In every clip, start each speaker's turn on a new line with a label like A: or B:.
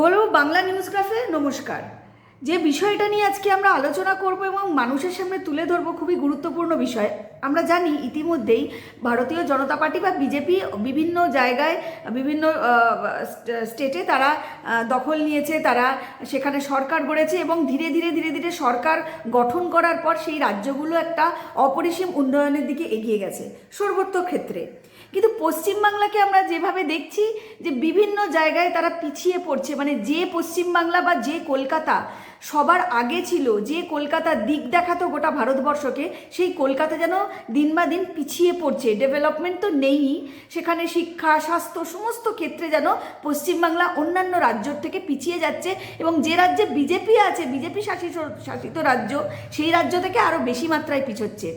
A: গোলো বাংলা নিউজগ্রাফে নমস্কার। যে বিষয়টা নিয়ে আজকে আমরা আলোচনা করব এবং মানুষের সামনে তুলে ধরবো খুবই গুরুত্বপূর্ণ বিষয়, আমরা জানি ইতিমধ্যেই ভারতীয় জনতা পার্টি বা বিজেপি বিভিন্ন জায়গায়, বিভিন্ন স্টেটে তারা দখল নিয়েছে, তারা সেখানে সরকার গড়েছে এবং ধীরে ধীরে ধীরে ধীরে সরকার গঠন করার পর সেই রাজ্যগুলো একটা অপরিসীম উন্নয়নের দিকে এগিয়ে গেছে। সর্বত্র ক্ষেত্রে। কিন্তু পশ্চিমবাংলাকে আমরা যেভাবে দেখছি যে বিভিন্ন জায়গায় তারা পিছিয়ে পড়ছে মানে যে পশ্চিমবাংলা বা যে কলকাতা সবার আগে ছিল, যে কলকাতা দিক দেখাতো গোটা ভারতবর্ষকে, সেই কলকাতা যেন দিন বা দিন পিছিয়ে পড়ছে। ডেভেলপমেন্ট তো নেই সেখানে শিক্ষা, স্বাস্থ্য সমস্ত ক্ষেত্রে যেন পশ্চিমবাংলা অন্যান্য রাজ্যর থেকে পিছিয়ে যাচ্ছে এবং যে রাজ্যে বিজেপি আছে, বিজেপি শাসিত শাসিত রাজ্য, সেই রাজ্য থেকে আরও বেশি মাত্রায় পিছোচ্ছে।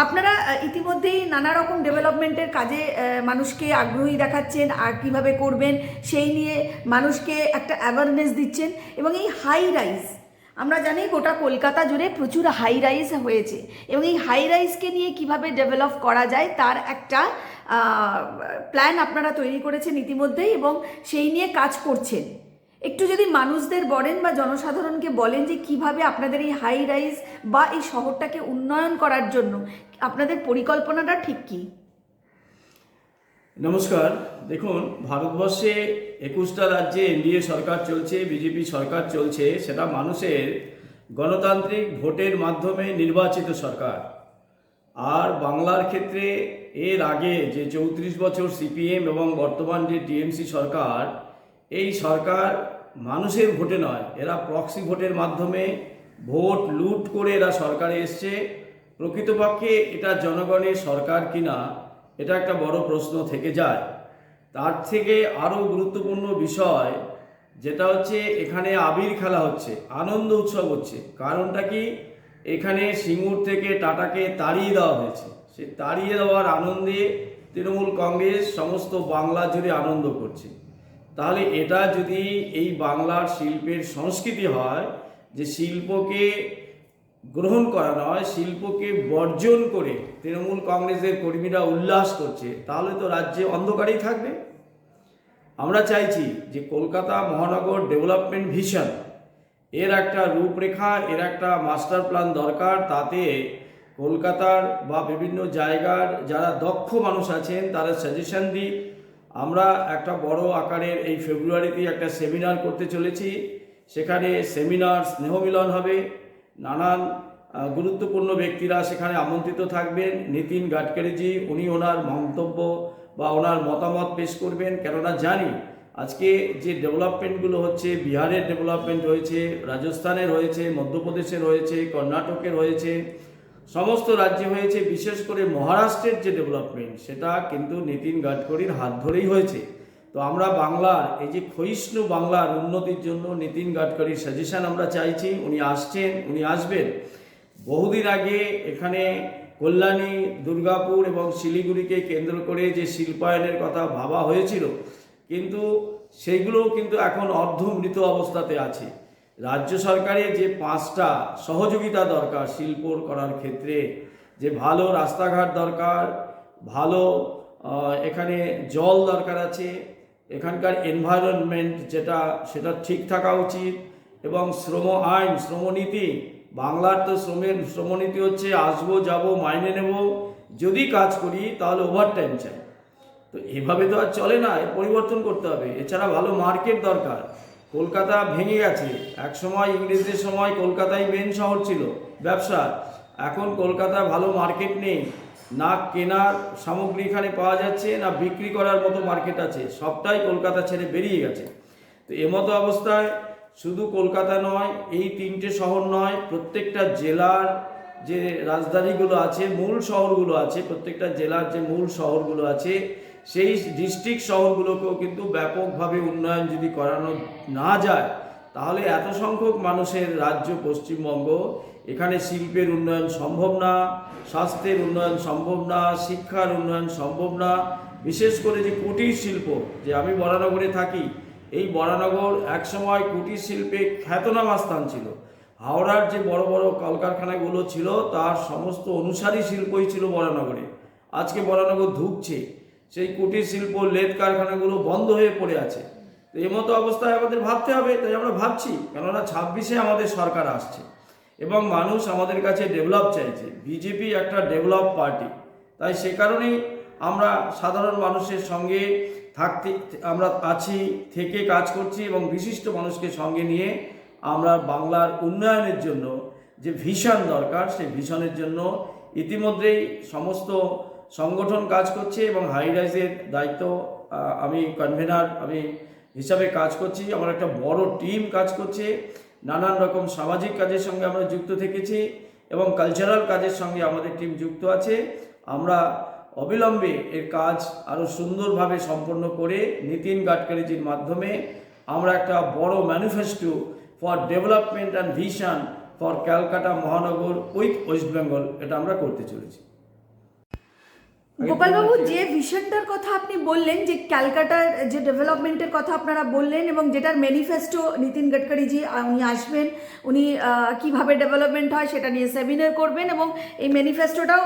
A: আপনারা ইতিমধ্যেই নানা রকম ডেভেলপমেন্টের কাজে মানুষকে আগ্রহী দেখাচ্ছেন আর কীভাবে করবেন সেই নিয়ে মানুষকে একটা অ্যাওয়ারনেস দিচ্ছেন। এবং এই হাই রাইজ আমরা জানি গোটা কলকাতা জুড়ে প্রচুর হাই রাইজ হয়েছে। এবং এই হাই রাইজকে নিয়ে কীভাবে ডেভেলপ করা যায় তার একটা প্ল্যান আপনারা তৈরি করেছেন ইতিমধ্যেই এবং সেই নিয়ে কাজ করছেন। একটু যদি মানুষদের বলেন বা জনসাধারণকে বলেন যে কীভাবে আপনাদের এই হাই রাইজ বা এই শহরটাকে উন্নয়ন করার জন্য আপনাদের পরিকল্পনাটা ঠিক কী?
B: নমস্কার। দেখুন, ভারতবর্ষে একুশটা রাজ্যে এনডিএ সরকার চলছে, বিজেপি সরকার চলছে, সেটা মানুষের গণতান্ত্রিক ভোটের মাধ্যমে নির্বাচিত সরকার। আর বাংলার ক্ষেত্রে এর আগে যে চৌত্রিশ বছর সিপিএম এবং বর্তমান যে টিএমসি সরকার এই সরকার মানুষের ভোটে নয়, এরা প্রক্সি ভোটের মাধ্যমে ভোট লুট করে এরা সরকারে এসছে। প্রকৃতপক্ষে এটা জনগণের সরকার কিনা, এটা একটা বড় প্রশ্ন থেকে যায়। তার থেকে আরও গুরুত্বপূর্ণ বিষয় যেটা হচ্ছে, এখানে আবির খেলা হচ্ছে, আনন্দ উৎসব হচ্ছে। কারণটা কি? এখানে সিঙ্গুর থেকে টাটাকে তাড়িয়ে দেওয়া হয়েছে। সে তাড়িয়ে দেওয়ার আনন্দে তৃণমূল কংগ্রেস সমস্ত বাংলা জুড়ে আনন্দ করছে। তাহলে এটা যদি এই বাংলার শিল্পের সংস্কৃতি হয় যে শিল্পকে গ্রহণ করা নয়, শিল্পকে বর্জন করে তৃণমূল কংগ্রেসের কর্মীরা উল্লাস করছে, তাহলে তো রাজ্যে অন্ধকারেই থাকবে। আমরা চাইছি যে কলকাতা মহানগর ডেভেলপমেন্ট ভিশন, এর একটা রূপরেখা, এর একটা মাস্টার প্ল্যান দরকার, তাতে কলকাতার বা বিভিন্ন জায়গার যারা দক্ষ মানুষ আছেন, তারা সাজেশন দিক আমরা একটা বড় আকারের এই ফেব্রুয়ারিতে একটা সেমিনার করতে চলেছি। সেখানে সেমিনার, স্নেহমিলন হবে। নানান গুরুত্বপূর্ণ ব্যক্তিরা সেখানে আমন্ত্রিত থাকবেন। নীতিন গাডকারিজি, উনি ওনার মন্তব্য বা ওনার মতামত পেশ করবেন। কেননা জানি, আজকে যে ডেভেলপমেন্টগুলো হচ্ছে, বিহারের ডেভেলপমেন্ট হয়েছে, রাজস্থানের হয়েছে, মধ্যপ্রদেশের হয়েছে, কর্ণাটকের হয়েছে সমস্ত রাজ্যে হয়েছে, বিশেষ করে মহারাষ্ট্রের যে ডেভেলপমেন্ট সেটা কিন্তু নীতিন গাডকরির হাত ধরেই হয়েছে। তো আমরা বাংলার, এই যে ক্ষয়িষ্ণু বাংলার উন্নতির জন্য নীতিন গাডকরির সাজেশন আমরা চাইছি, উনি আসছেন, উনি আসবেন। বহুদিন আগে এখানে কল্যাণী, দুর্গাপুর এবং শিলিগুড়িকে কেন্দ্র করে যে শিল্পায়নের কথা ভাবা হয়েছিল, কিন্তু সেইগুলোও কিন্তু এখন অর্ধমৃত অবস্থাতে আছে। রাজ্য সরকারের যে পাঁচটা সহযোগিতা দরকার শিল্প করার ক্ষেত্রে, যে ভালো রাস্তাঘাট দরকার, ভালো এখানে জল দরকার আছে, এখানকার এনভায়রনমেন্ট যেটা, সেটা ঠিক থাকা উচিত এবং শ্রম আইন, শ্রমনীতি, বাংলার তো শ্রমের, শ্রমনীতি হচ্ছে আসব, যাব, মাইনে নেব, যদি কাজ করি তাহলে ওভারটাইম চাই। তো এভাবে তো আর চলে না পরিবর্তন করতে হবে। এছাড়া ভালো মার্কেট দরকার। কলকাতা ভেঙে গেছে। এক সময় ইংরেজদের সময় কলকাতাই মেন শহর ছিল, ব্যবসা। এখন কলকাতা ভালো মার্কেট নেই। না কেনার সামগ্রী এখানে পাওয়া যাচ্ছে, না বিক্রি করার মতো মার্কেট আছে। সবটাই কলকাতা ছেড়ে বেরিয়ে গেছে। তো এমতো অবস্থায় শুধু কলকাতা নয়, এই তিনটে শহর নয়, প্রত্যেকটা জেলার যে রাজধানীগুলো আছে, মূল শহরগুলো আছে, প্রত্যেকটা জেলার যে মূল শহরগুলো আছে সেই ডিস্ট্রিক্ট শহরগুলোকেও কিন্তু ব্যাপকভাবে উন্নয়ন যদি করানো না যায়, তাহলে এত সংখ্যক মানুষের রাজ্য পশ্চিমবঙ্গ এখানে শিল্পের উন্নয়ন সম্ভব না, স্বাস্থ্যের উন্নয়ন সম্ভব না, শিক্ষার উন্নয়ন সম্ভব না, বিশেষ করে যে কুটির শিল্প, যে আমি বরানগরে থাকি, এই বরানগর একসময় কুটির শিল্পে খ্যাতনামা স্থান ছিল। হাওড়ার যে বড় বড় কলকারখানাগুলো ছিল, তার সমস্ত অনুসারী শিল্পই ছিল বরানগরে। আজকে বরানগর ধুকছে। সেই কুটির শিল্প, লেদ কারখানাগুলো বন্ধ হয়ে পড়ে আছে। তো এই মতো অবস্থায় আমাদের ভাবতে হবে, তাই আমরা ভাবছি, কেননা ছাব্বিশে আমাদের সরকার আসছে এবং মানুষ আমাদের কাছে ডেভেলপ চাইছে। বিজেপি একটা ডেভেলপ পার্টি তাই সে কারণেই আমরা সাধারণ মানুষের সঙ্গে থাকতে, আমরা আছি, থেকে কাজ করছি এবং বিশিষ্ট মানুষকে সঙ্গে নিয়ে আমরা বাংলার উন্নয়নের জন্য যে ভিশন দরকার, সেই ভিশনের জন্য ইতিমধ্যেই সমস্ত সংগঠন কাজ করছে এবং হাই রাইজের দায়িত্ব আমি কনভেনার আমি হিসাবে কাজ করছি। আমার একটা বড় টিম কাজ করছে। নানান রকম সামাজিক কাজের সঙ্গে আমরা যুক্ত থেকেছি এবং কালচারাল কাজের সঙ্গে আমাদের টিম যুক্ত আছে। আমরা অবিলম্বে এর কাজ আরও সুন্দরভাবে সম্পন্ন করে নীতিন গাডকারিজির মাধ্যমে আমরা একটা বড় manifesto for development and vision for Calcutta মহানগর উইথ ওয়েস্ট বেঙ্গল এটা আমরা করতে চলেছি।
A: গোপালবাবু যে ভিশনটার কথা আপনি বললেন যে ক্যালকাটার যে ডেভেলপমেন্টের কথা আপনারা বললেন এবং যেটার ম্যানিফেস্টো নীতিন গডকারিজি উনি আসবেন উনি কীভাবে ডেভেলপমেন্ট হয় সেটা নিয়ে সেমিনার করবেন এবং এই ম্যানিফেস্টোটাও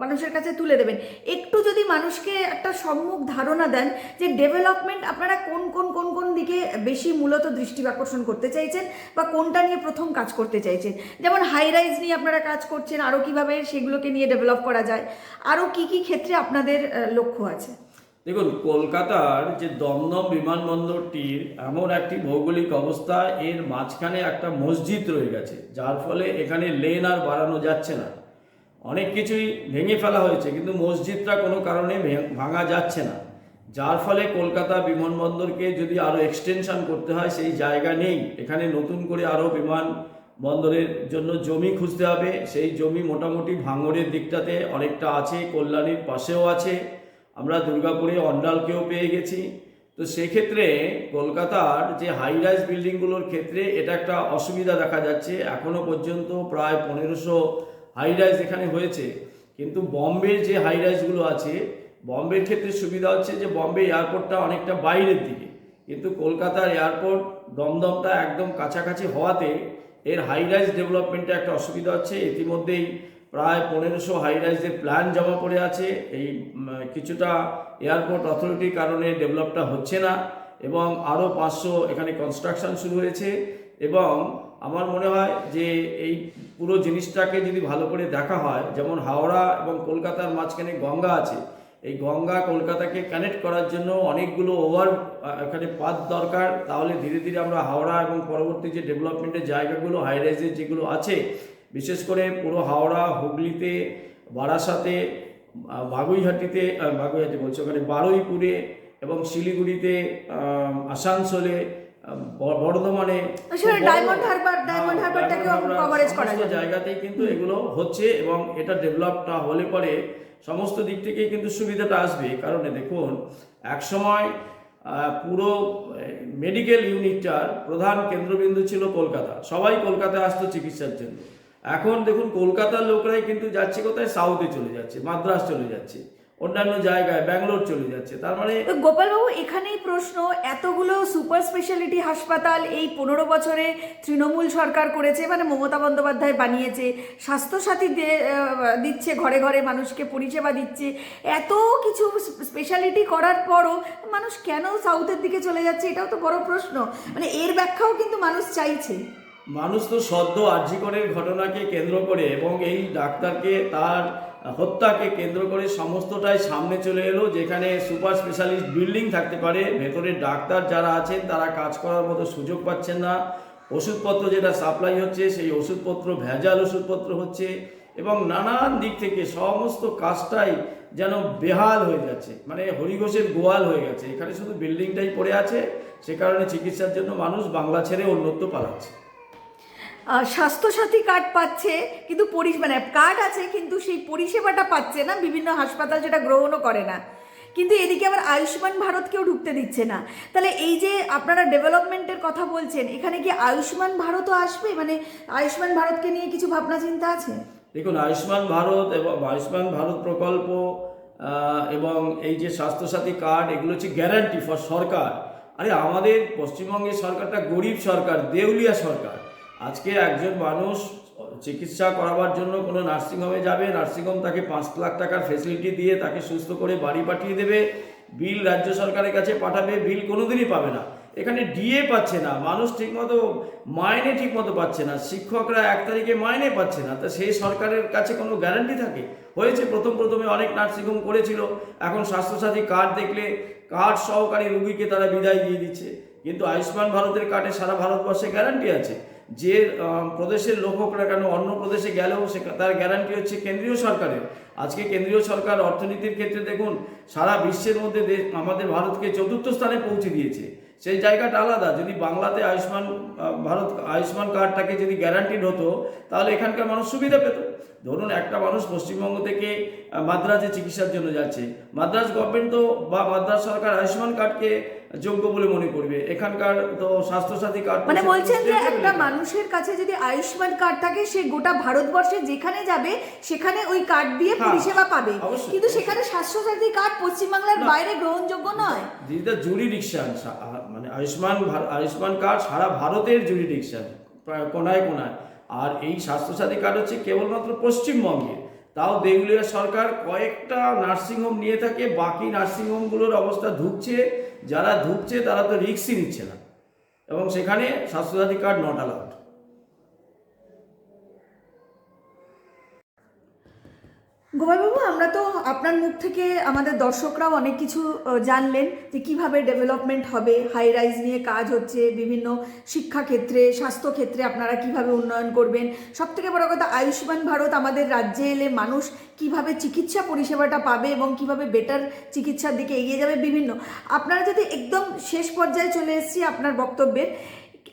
A: মানুষের কাছে তুলে দেবেন। একটু যদি মানুষকে একটা সম্মুখ ধারণা দেন যে ডেভেলপমেন্ট আপনারা কোন কোন কোন কোন দিকে বেশি মূলত দৃষ্টি আকর্ষণ করতে চাইছেন বা কোনটা নিয়ে প্রথম কাজ করতে চাইছেন? যেমন হাই রাইজ নিয়ে আপনারা কাজ করছেন আরও কীভাবে সেগুলোকে নিয়ে ডেভেলপ করা যায় আরও কি কি ক্ষেত্রে আপনাদের লক্ষ্য আছে?
B: দেখুন, কলকাতার যে দমদম বিমানবন্দরটির এমন একটি ভৌগোলিক অবস্থা, এর মাঝখানে একটা মসজিদ রয়ে গেছে, যার ফলে এখানে লেন আর বাড়ানো যাচ্ছে না। অনেক কিছুই ভেঙে ফেলা হয়েছে, কিন্তু মসজিদটা কোনো কারণে ভাঙা যাচ্ছে না। যার ফলে কলকাতা বিমানবন্দরকে যদি আরও এক্সটেনশন করতে হয়, সেই জায়গা নেই। এখানে নতুন করে আরও বিমান বন্দরের জন্য জমি খুঁজতে হবে। সেই জমি মোটামুটি ভাঙড়ের দিকটাতে অনেকটা আছে, কল্যাণীর পাশেও আছে। আমরা দুর্গাপুরে অন্ডালকেও পেয়ে গেছি। তো সেক্ষেত্রে কলকাতার যে হাই রাইজ বিল্ডিংগুলোর ক্ষেত্রে এটা একটা অসুবিধা দেখা যাচ্ছে। এখনও পর্যন্ত প্রায় পনেরোশো হাই রাইজ এখানে হয়েছে। কিন্তু বম্বের যে হাই রাইজগুলো আছে, বম্বের ক্ষেত্রে সুবিধা হচ্ছে যে বম্বে এয়ারপোর্টটা অনেকটা বাইরের দিকে। কিন্তু কলকাতার এয়ারপোর্ট দমদমটা একদম কাছাকাছি হওয়াতে এর হাই রাইজ ডেভেলপমেন্টে একটা অসুবিধা হচ্ছে। ইতিমধ্যেই প্রায় পনেরোশো হাই রাইজের প্ল্যান জমা পড়ে আছে। এই কিছুটা এয়ারপোর্ট অথরিটির কারণে ডেভেলপটা হচ্ছে না এবং আরও পাঁচশো এখানে কনস্ট্রাকশন শুরু হয়েছে এবং আমার মনে হয় যে এই পুরো জিনিসটাকে যদি ভালো করে দেখা হয়, যেমন হাওড়া এবং কলকাতার মাঝখানে গঙ্গা আছে এই গঙ্গা কলকাতাকে কানেক্ট করার জন্য অনেকগুলো ওভার এখানে পাত দরকার। তাহলে ধীরে ধীরে আমরা হাওড়া এবং পরবর্তী যে ডেভেলপমেন্টের জায়গাগুলো হাই রাইজের যেগুলো আছে বিশেষ করে পুরো হাওড়া হুগলিতে বারাসাতে বাগুইহাটিতে বাগুইহাটি বলছি ওখানে বারুইপুরে এবং শিলিগুড়িতে আসানসোলে বর্ধমানে।
A: আসলে ডায়মন্ড হারবার ডায়মন্ড
B: হ্যাঁ,
A: কভারেজ করা
B: জায়গাতেই কিন্তু এগুলো হচ্ছে এবং এটা ডেভেলপটা হলে পরে সমস্ত দিক থেকেই কিন্তু সুবিধাটা আসবে। কারণে দেখুন, একসময় সময় পুরো মেডিকেল ইউনিটটার প্রধান কেন্দ্রবিন্দু ছিল কলকাতা। সবাই কলকাতায় আসতো চিকিৎসার জন্য। এখন দেখুন, কলকাতার লোকরাই কিন্তু যাচ্ছে কোথায়? সাউথে চলে যাচ্ছে, মাদ্রাস চলে যাচ্ছে। অন্যান্য জায়গায় ব্যাঙ্গালোর চলে যাচ্ছে। তার মানে
A: গোপালবাবু, এখানেই প্রশ্ন, এতগুলো সুপার স্পেশালিটি হাসপাতাল এই পনেরো বছরে তৃণমূল সরকার করেছে মানে মমতা বন্দ্যোপাধ্যায় বানিয়েছে, স্বাস্থ্যসাথী দিচ্ছে, ঘরে ঘরে মানুষকে পরিষেবা দিচ্ছে, এত কিছু স্পেশালিটি করার পরও মানুষ কেন সাউথের দিকে চলে যাচ্ছে এটাও তো বড় প্রশ্ন। মানে এর ব্যাখ্যাও কিন্তু মানুষ চাইছে।
B: মানুষ তো সদ্য আর্যিকরের ঘটনাকে কেন্দ্র করে এবং এই ডাক্তারকে তার হত্যাকে কেন্দ্র করে সমস্তটাই সামনে চলে এলো, যেখানে সুপার স্পেশালিস্ট বিল্ডিং থাকতে পারে। ভেতরে ডাক্তার যারা আছেন, তারা কাজ করার মতো সুযোগ পাচ্ছেন না। ওষুধপত্র যেটা সাপ্লাই হচ্ছে, সেই ওষুধপত্র, ভেজাল ওষুধপত্র হচ্ছে এবং নানান দিক থেকে সমস্ত কাজটাই যেন বেহাল হয়ে যাচ্ছে। মানে হরিঘোষের গোয়াল হয়ে গেছে। এখানে শুধু বিল্ডিংটাই পড়ে আছে, সে কারণে চিকিৎসার জন্য মানুষ বাংলা ছেড়ে অন্যত্র পালাচ্ছে।
A: স্বাস্থ্যসাথী কার্ড পাচ্ছে, কিন্তু পরি মানে কার্ড আছে, কিন্তু সেই পরিষেবাটা পাচ্ছে না, বিভিন্ন হাসপাতাল যেটা গ্রহণও করে না। কিন্তু এদিকে আবার আয়ুষ্মান ভারতকেও ঢুকতে দিচ্ছে না। তাহলে এই যে আপনারা ডেভেলপমেন্টের কথা বলছেন, এখানে কি আয়ুষ্মান ভারতও আসবে? মানে আয়ুষ্মান ভারতকে নিয়ে কিছু ভাবনা চিন্তা আছে?
B: দেখুন, আয়ুষ্মান ভারত এবং আয়ুষ্মান ভারত প্রকল্প এবং এই যে স্বাস্থ্যসাথী কার্ড এগুলো হচ্ছে গ্যারান্টি ফর সরকার। আরে আমাদের পশ্চিমবঙ্গের সরকারটা গরিব সরকার, দেউলিয়া সরকার। আজকে একজন মানুষ চিকিৎসা করাবার জন্য কোনো নার্সিংহোমে যাবে, নার্সিংহোম তাকে পাঁচ লাখ টাকার ফেসিলিটি দিয়ে তাকে সুস্থ করে বাড়ি পাঠিয়ে দেবে, বিল রাজ্য সরকারের কাছে পাঠাবে, বিল কোনোদিনই পাবে না। এখানে ডিএ পাচ্ছে না, মানুষ ঠিকমতো মাইনে ঠিকমতো পাচ্ছে না, শিক্ষকরা এক তারিখে মাইনে পাচ্ছে না, তা সেই সরকারের কাছে কোনো গ্যারান্টি থাকে? হয়েছে, প্রথম প্রথমে অনেক নার্সিংহোম করেছিল, এখন স্বাস্থ্যসাথী কার্ড দেখলে কার্ড সহকারী রুগীকে তারা বিদায় দিয়ে দিচ্ছে, কিন্তু আয়ুষ্মান ভারতের কার্ডে সারা ভারতবর্ষে গ্যারান্টি আছে। যে প্রদেশের লোক হোক না কেন, অন্য প্রদেশে গেলেও সে তার গ্যারান্টি হচ্ছে কেন্দ্রীয় সরকারের। আজকে কেন্দ্রীয় সরকার অর্থনীতির ক্ষেত্রে দেখুন, সারা বিশ্বের মধ্যে আমাদের ভারতকে চতুর্থ স্থানে পৌঁছে দিয়েছে। সেই জায়গাটা আলাদা। যদি বাংলাতে আয়ুষ্মান ভারত আয়ুষ্মান কার্ডটাকে যদি গ্যারান্টিড হতো, তাহলে এখানকার মানুষ সুবিধা পেত। ধরুন, একটা মানুষ পশ্চিমবঙ্গ থেকে মাদ্রাজে চিকিৎসার জন্য যাচ্ছে। মাদ্রাজ গভর্নমেন্ট তো বা মাদ্রাজ সরকার আয়ুষ্মান কার্ডকে যোগ্য বলে মনে করবে। এখানকার তো স্বাস্থ্যসাথী কার্ড
A: মানে বলছেন যে একটা মানুষের কাছে যদি আয়ুষ্মান কার্ড থাকে সে গোটা ভারতবর্ষে যেখানে যাবে সেখানে ওই কার্ড দিয়ে
B: হ্যাঁ,
A: পরিষেবা পাবে। কিন্তু। সেখানে স্বাস্থ্যসাথী কার্ড পশ্চিমবাংলার। বাইরে গ্রহণযোগ্য নয়।
B: দিস দ্য জুরিডিকশন মানে আয়ুষ্মান আয়ুষ্মান কার্ড সারা ভারতের জুরিডিকশন প্রায় কোনায় কোনায়। আর এই স্বাস্থ্যসাথী কার্ড হচ্ছে কেবলমাত্র পশ্চিমবঙ্গে। তাও দেউলিয়া সরকার কয়েকটা নার্সিংহোম নিয়ে থাকে বাকি নার্সিংহোমগুলোর অবস্থা ধুকছে। যারা ঢুকছে তারা তো রিক্সই নিচ্ছে না। এবং সেখানে স্বাস্থ্যসাথী কার্ড নট অ্যালাউড
A: গোপালবাবু, আমরা তো আপনার মুখ থেকে আমাদের দর্শকরাও অনেক কিছু জানলেন যে কীভাবে ডেভেলপমেন্ট হবে হাই রাইজ নিয়ে কাজ হচ্ছে, বিভিন্ন শিক্ষাক্ষেত্রে, স্বাস্থ্যক্ষেত্রে আপনারা কীভাবে উন্নয়ন করবেন। সব থেকে বড় কথা, আয়ুষ্মান ভারত আমাদের রাজ্যে এলে মানুষ কীভাবে চিকিৎসা পরিষেবাটা পাবে এবং কীভাবে বেটার চিকিৎসার দিকে এগিয়ে যাবে, বিভিন্ন। আপনারা যদি একদম শেষ পর্যায়ে চলে এসেছি আপনার বক্তব্যের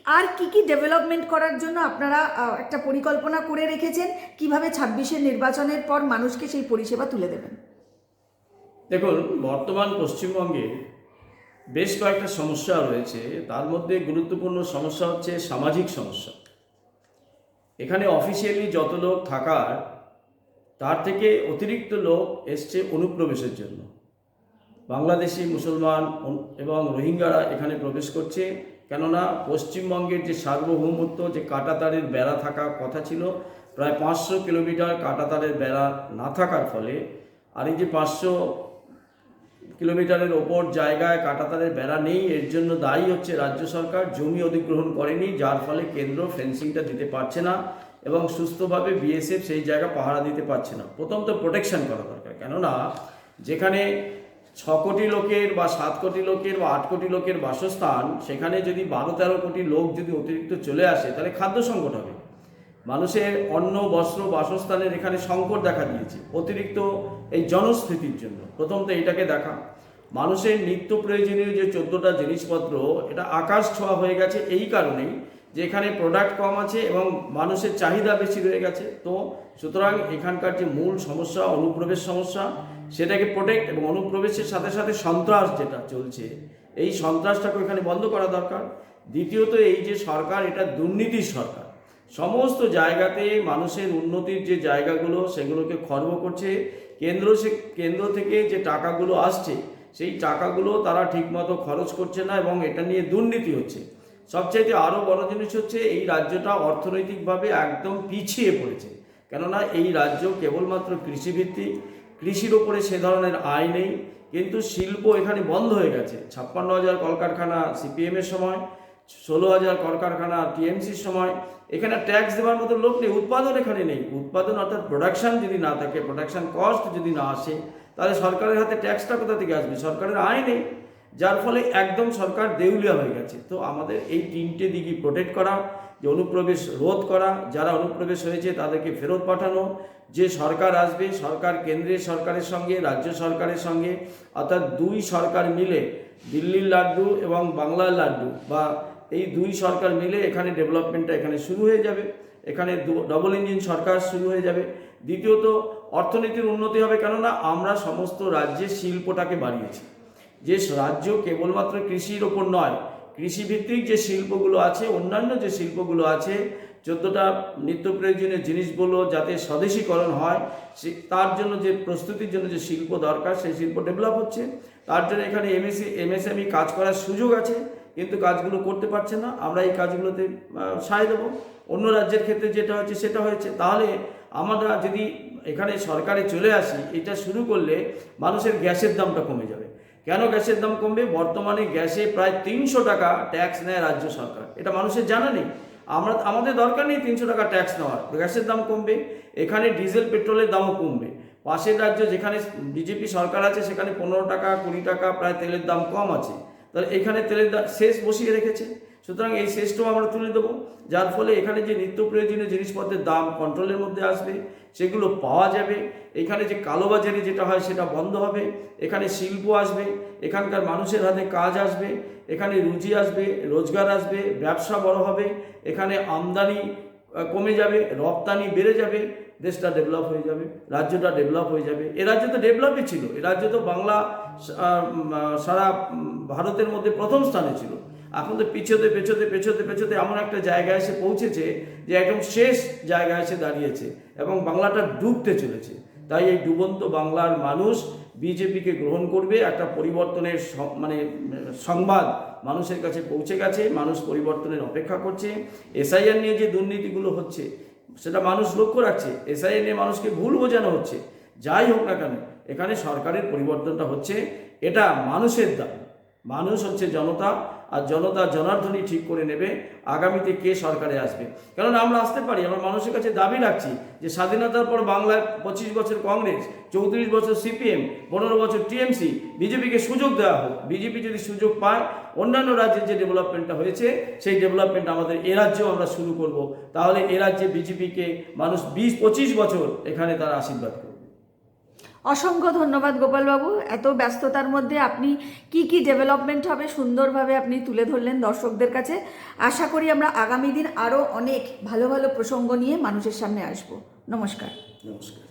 A: আর কি কি ডেভেলপমেন্ট করার জন্য আপনারা একটা পরিকল্পনা করে রেখেছেন? কীভাবে ছাব্বিশের নির্বাচনের পর মানুষকে সেই পরিষেবা তুলে দেবেন?
B: দেখুন, বর্তমান পশ্চিমবঙ্গে বেশ কয়েকটা সমস্যা রয়েছে। তার মধ্যে গুরুত্বপূর্ণ সমস্যা হচ্ছে সামাজিক সমস্যা। এখানে অফিসিয়ালি যত লোক থাকার, তার থেকে অতিরিক্ত লোক এসছে অনুপ্রবেশের জন্য। বাংলাদেশি মুসলমান এবং রোহিঙ্গারা এখানে প্রবেশ করছে। কেননা পশ্চিমবঙ্গের যে সার্বভৌমত্ব, যে কাঁটাতারের বেড়া থাকার কথা ছিল, প্রায় পাঁচশো কিলোমিটার কাঁটাতারের বেড়া না থাকার ফলে আর এই যে পাঁচশো কিলোমিটারের ওপর জায়গায় কাঁটাতারের বেড়া নেই, এর জন্য দায়ী হচ্ছে রাজ্য সরকার। জমি অধিগ্রহণ করেনি, যার ফলে কেন্দ্র ফেন্সিংটা দিতে পারছে না এবং সুস্থভাবে বিএসএফ সেই জায়গা পাহারা দিতে পারছে না। প্রথম তো প্রোটেকশন করা দরকার। কেননা যেখানে ছ কোটি লোকের বা সাত কোটি লোকের বা আট কোটি লোকের বাসস্থান, সেখানে যদি বারো তেরো কোটি লোক যদি অতিরিক্ত চলে আসে, তাহলে খাদ্য সংকট হবে। মানুষের অন্ন, বস্ত্র, বাসস্থানের এখানে সংকট দেখা দিয়েছে, অতিরিক্ত এই জনস্ফীতির জন্য। প্রথম তো এটাকে দেখা। মানুষের নিত্য প্রয়োজনীয় যে চোদ্দোটা জিনিসপত্র, এটা আকাশ ছোঁয়া হয়ে গেছে এই কারণেই যে এখানে প্রোডাক্ট কম আছে এবং মানুষের চাহিদা বেশি রয়ে গেছে। তো সুতরাং এখানকার যে মূল সমস্যা, অনুপ্রবেশ সমস্যা সেটাকে প্রোটেক্ট এবং অনুপ্রবেশের সাথে সাথে সন্ত্রাস যেটা চলছে, এই সন্ত্রাসটাকে এখানে বন্ধ করা দরকার। দ্বিতীয়ত, এই যে সরকার, এটা দুর্নীতির সরকার। সমস্ত জায়গাতে মানুষের উন্নতির যে জায়গাগুলো, সেগুলোকে খর্ব করছে। কেন্দ্র সে, কেন্দ্র থেকে যে টাকাগুলো আসছে, সেই টাকাগুলো তারা ঠিকমতো খরচ করছে না এবং এটা নিয়ে দুর্নীতি হচ্ছে। সবচাইতে আরও বড় জিনিস হচ্ছে, এই রাজ্যটা অর্থনৈতিকভাবে একদম পিছিয়ে পড়েছে। কেননা, এই রাজ্য কেবলমাত্র কৃষিভিত্তিক কৃষির ওপরে সে ধরনের আয় নেই। কিন্তু শিল্প এখানে বন্ধ হয়ে গেছে। ছাপ্পান্ন হাজার কলকারখানা সিপিএমের সময়, ষোলো হাজার কলকারখানা টিএমসির সময়। এখানে ট্যাক্স দেওয়ার মতো লোক নেই, উৎপাদন এখানে নেই। উৎপাদন অর্থাৎ প্রোডাকশান যদি না থাকে প্রোডাকশান কস্ট যদি না আসে, তাহলে সরকারের হাতে ট্যাক্সটা কোথা থেকে আসবে? সরকারের আয় নেই। যার ফলে একদম সরকার দেউলিয়া হয়ে গেছে। তো আমাদের এই তিনটে দিকই প্রোটেক্ট করা, যে অনুপ্রবেশ রোধ করা, যারা অনুপ্রবেশ হয়েছে তাদেরকে ফেরত পাঠানো, যে সরকার আসবে, সরকার কেন্দ্রের সরকারের সঙ্গে, রাজ্য সরকারের সঙ্গে, অর্থাৎ দুই সরকার মিলে, দিল্লির লাড্ডু এবং বাংলার লাড্ডু, বা এই দুই সরকার মিলে এখানে ডেভেলপমেন্টটা এখানে শুরু হয়ে যাবে। এখানে ডবল ইঞ্জিন সরকার শুরু হয়ে যাবে। দ্বিতীয়ত, অর্থনীতির উন্নতি হবে কেননা আমরা সমস্ত রাজ্যে শিল্পটাকে বাড়িয়েছি। যে রাজ্য কেবলমাত্র কৃষির ওপর নয়, কৃষিভিত্তিক যে শিল্পগুলো আছে, অন্যান্য যে শিল্পগুলো আছে চোদ্দোটা নিত্য প্রয়োজনীয় জিনিসগুলো যাতে স্বদেশীকরণ হয়, সে তার জন্য যে প্রস্তুতির জন্য যে শিল্প দরকার, সেই শিল্প ডেভেলপ হচ্ছে। তার জন্য এখানে এমএসি এমএসএমই কাজ করার সুযোগ আছে, কিন্তু কাজগুলো করতে পারছে না। আমরা এই কাজগুলোতে সায় দেবো। অন্য রাজ্যের ক্ষেত্রে যেটা হচ্ছে, সেটা হয়েছে। তাহলে আমরা যদি এখানে সরকারে চলে আসি, এটা শুরু করলে মানুষের গ্যাসের দামটা কমে যাবে। কেন গ্যাসের দাম কমবে? বর্তমানে গ্যাসে প্রায় তিনশো টাকা ট্যাক্স নেয় রাজ্য সরকার। এটা মানুষের জানা নেই। আমরা, আমাদের দরকার নেই তিনশো টাকা ট্যাক্স নেওয়ার। গ্যাসের দাম কমবে, এখানে ডিজেল পেট্রোলের দামও কমবে। পাশের রাজ্য যেখানে বিজেপি সরকার আছে, সেখানে পনেরো টাকা, কুড়ি টাকা, প্রায় তেলের দাম কম আছে। তাহলে এখানে তেলের দাম শেষ বসিয়ে রেখেছে। সুতরাং এই শেষটাও আমরা তুলে দেবো, যার ফলে এখানে যে নিত্য প্রয়োজনীয় জিনিসপত্রের দাম কন্ট্রোলের মধ্যে আসবে, সেগুলো পাওয়া যাবে, এখানে যে কালোবাজারি যেটা হয় সেটা বন্ধ হবে, এখানে শিল্প আসবে, এখানকার মানুষের হাতে কাজ আসবে, এখানে রুজি আসবে, রোজগার আসবে, ব্যবসা বড় হবে, এখানে আমদানি কমে যাবে, রপ্তানি বেড়ে যাবে, দেশটা ডেভেলপ হয়ে যাবে, রাজ্যটা ডেভেলপ হয়ে যাবে। এ রাজ্য তো ডেভেলপই ছিল, এ রাজ্য তো বাংলা সারা ভারতের মধ্যে প্রথম স্থানে ছিল। তো পিছোতে পেছোতে পেছোতে পেছোতে এমন একটা জায়গায় এসে পৌঁছেছে যে একদম শেষ জায়গায় এসে দাঁড়িয়েছে এবং বাংলাটা ডুবতে চলেছে। তাই এই ডুবন্ত বাংলার মানুষ বিজেপিকে গ্রহণ করবে, একটা পরিবর্তনের মানে সংবাদ মানুষের কাছে পৌঁছে গেছে, মানুষ পরিবর্তনের অপেক্ষা করছে। এসআইআর নিয়ে যে দুর্নীতিগুলো হচ্ছে, সেটা মানুষ লক্ষ্য রাখছে। এসআইআর নিয়ে মানুষকে ভুল বোঝানো হচ্ছে। যাই হোক না কেন, এখানে সরকারের পরিবর্তনটা হচ্ছে, এটা মানুষের দাবি। মানুষ হচ্ছে জনতা, আর জনতা জনার্দনই ঠিক করে নেবে, আগামীতে কে সরকারে আসবে? কারণ আমরা আসতে পারি, আমরা মানুষের কাছে দাবি রাখছি যে স্বাধীনতার পর বাংলায় পঁচিশ বছর কংগ্রেস, চৌত্রিশ বছর সিপিএম, পনেরো বছর টিএমসি, বিজেপিকে সুযোগ দেওয়া হোক। বিজেপি যদি সুযোগ পায়, অন্যান্য রাজ্যের যে ডেভেলপমেন্টটা হয়েছে, সেই ডেভেলপমেন্ট আমাদের এ রাজ্যেও আমরা শুরু করব। তাহলে এ রাজ্যে বিজেপিকে মানুষ বিশ, পঁচিশ বছর এখানে তারা আশীর্বাদ করবে।
A: অসংখ্য ধন্যবাদ গোপালবাবু। এত ব্যস্ততার মধ্যে আপনি কি কি ডেভেলপমেন্ট হবে সুন্দরভাবে আপনি তুলে ধরলেন দর্শকদের কাছে। আশা করি আমরা আগামী দিন আরও অনেক ভালো ভালো প্রসঙ্গ নিয়ে মানুষের সামনে আসব। নমস্কার।
B: নমস্কার।